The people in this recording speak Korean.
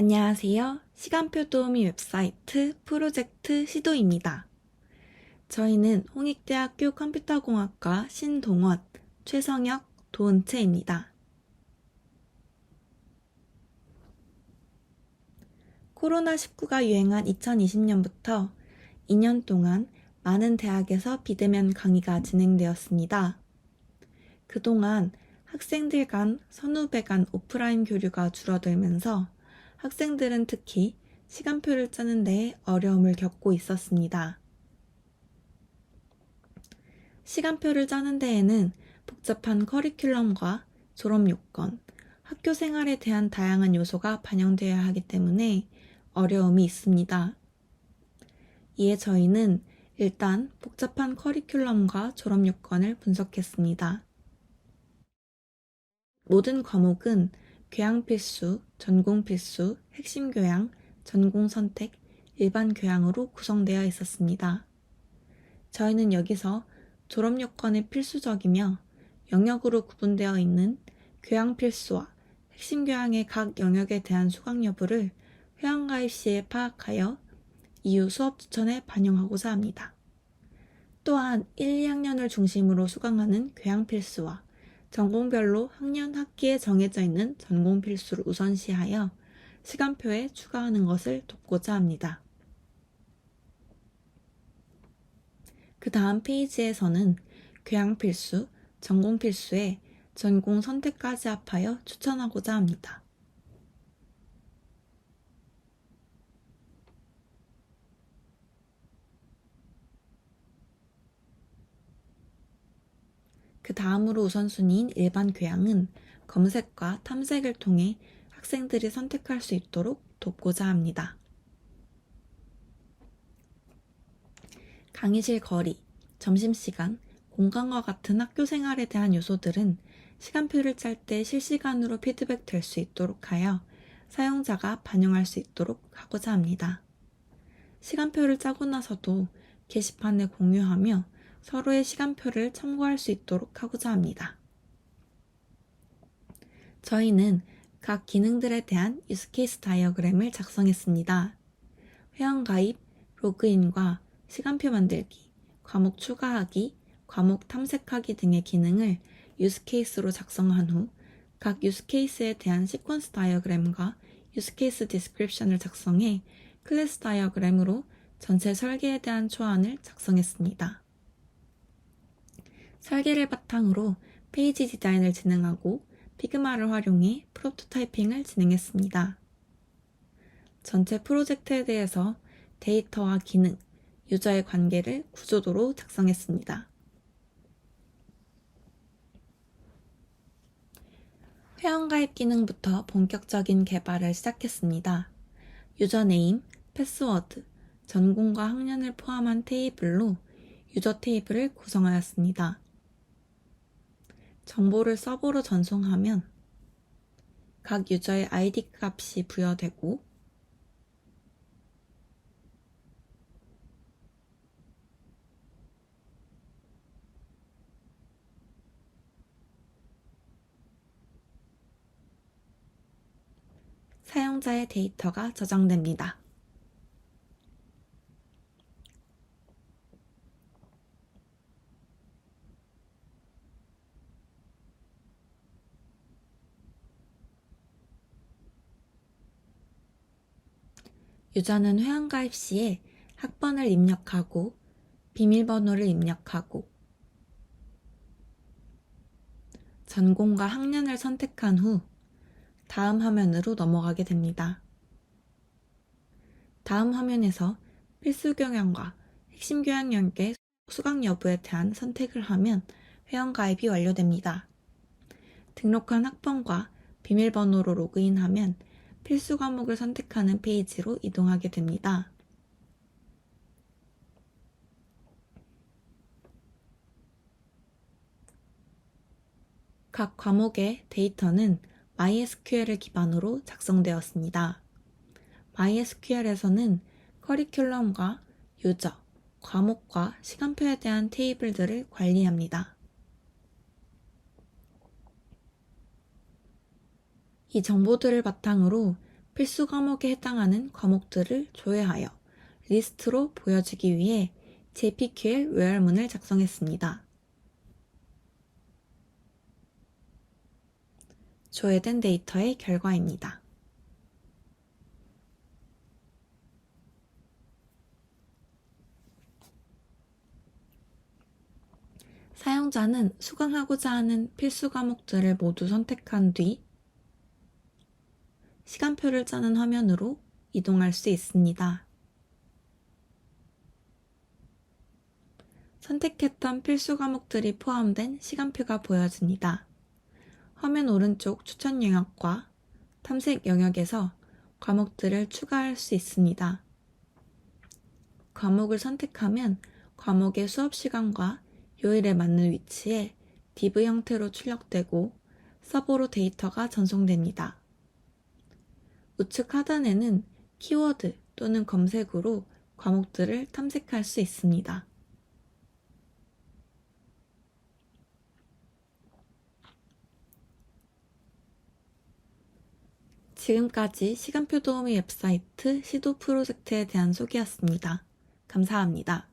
안녕하세요. 시간표 도우미 웹사이트 프로젝트 시도입니다. 저희는 홍익대학교 컴퓨터공학과 신동원, 최성혁, 도은채입니다. 코로나19가 유행한 2020년부터 2년 동안 많은 대학에서 비대면 강의가 진행되었습니다. 그동안 학생들 간, 선후배 간 오프라인 교류가 줄어들면서 학생들은 특히 시간표를 짜는 데 어려움을 겪고 있었습니다. 시간표를 짜는 데에는 복잡한 커리큘럼과 졸업 요건, 학교 생활에 대한 다양한 요소가 반영되어야 하기 때문에 어려움이 있습니다. 이에 저희는 일단 복잡한 커리큘럼과 졸업 요건을 분석했습니다. 모든 과목은 교양 필수, 전공 필수, 핵심 교양, 전공 선택, 일반 교양으로 구성되어 있었습니다. 저희는 여기서 졸업 요건이 필수적이며 영역으로 구분되어 있는 교양 필수와 핵심 교양의 각 영역에 대한 수강 여부를 회원가입 시에 파악하여 이후 수업 추천에 반영하고자 합니다. 또한 1, 2학년을 중심으로 수강하는 교양 필수와 전공별로 학년 학기에 정해져 있는 전공 필수를 우선시하여 시간표에 추가하는 것을 돕고자 합니다. 그 다음 페이지에서는 교양 필수, 전공 필수에 전공 선택까지 합하여 추천하고자 합니다. 그 다음으로 우선순위인 일반 교양은 검색과 탐색을 통해 학생들이 선택할 수 있도록 돕고자 합니다. 강의실 거리, 점심시간, 공간과 같은 학교 생활에 대한 요소들은 시간표를 짤 때 실시간으로 피드백 될 수 있도록 하여 사용자가 반영할 수 있도록 하고자 합니다. 시간표를 짜고 나서도 게시판에 공유하며 서로의 시간표를 참고할 수 있도록 하고자 합니다. 저희는 각 기능들에 대한 유스케이스 다이어그램을 작성했습니다. 회원 가입, 로그인과 시간표 만들기, 과목 추가하기, 과목 탐색하기 등의 기능을 유스케이스로 작성한 후 각 유스케이스에 대한 시퀀스 다이어그램과 유스케이스 디스크립션을 작성해 클래스 다이어그램으로 전체 설계에 대한 초안을 작성했습니다. 설계를 바탕으로 페이지 디자인을 진행하고 피그마를 활용해 프로토타이핑을 진행했습니다. 전체 프로젝트에 대해서 데이터와 기능, 유저의 관계를 구조도로 작성했습니다. 회원가입 기능부터 본격적인 개발을 시작했습니다. 유저네임, 패스워드, 전공과 학년을 포함한 테이블로 유저 테이블을 구성하였습니다. 정보를 서버로 전송하면 각 유저의 ID 값이 부여되고 사용자의 데이터가 저장됩니다. 유저는 회원가입 시에 학번을 입력하고 비밀번호를 입력하고 전공과 학년을 선택한 후 다음 화면으로 넘어가게 됩니다. 다음 화면에서 필수 교양과 핵심 교양 영역의 수강 여부에 대한 선택을 하면 회원 가입이 완료됩니다. 등록한 학번과 비밀번호로 로그인하면 필수 과목을 선택하는 페이지로 이동하게 됩니다. 각 과목의 데이터는 MySQL을 기반으로 작성되었습니다. MySQL에서는 커리큘럼과 유저, 과목과 시간표에 대한 테이블들을 관리합니다. 이 정보들을 바탕으로 필수 과목에 해당하는 과목들을 조회하여 리스트로 보여주기 위해 JPQL 외열문을 작성했습니다. 조회된 데이터의 결과입니다. 사용자는 수강하고자 하는 필수 과목들을 모두 선택한 뒤 시간표를 짜는 화면으로 이동할 수 있습니다. 선택했던 필수 과목들이 포함된 시간표가 보여집니다. 화면 오른쪽 추천 영역과 탐색 영역에서 과목들을 추가할 수 있습니다. 과목을 선택하면 과목의 수업 시간과 요일에 맞는 위치에 div 형태로 출력되고 서버로 데이터가 전송됩니다. 우측 하단에는 키워드 또는 검색으로 과목들을 탐색할 수 있습니다. 지금까지 시간표 도우미 웹사이트 시도 프로젝트에 대한 소개였습니다. 감사합니다.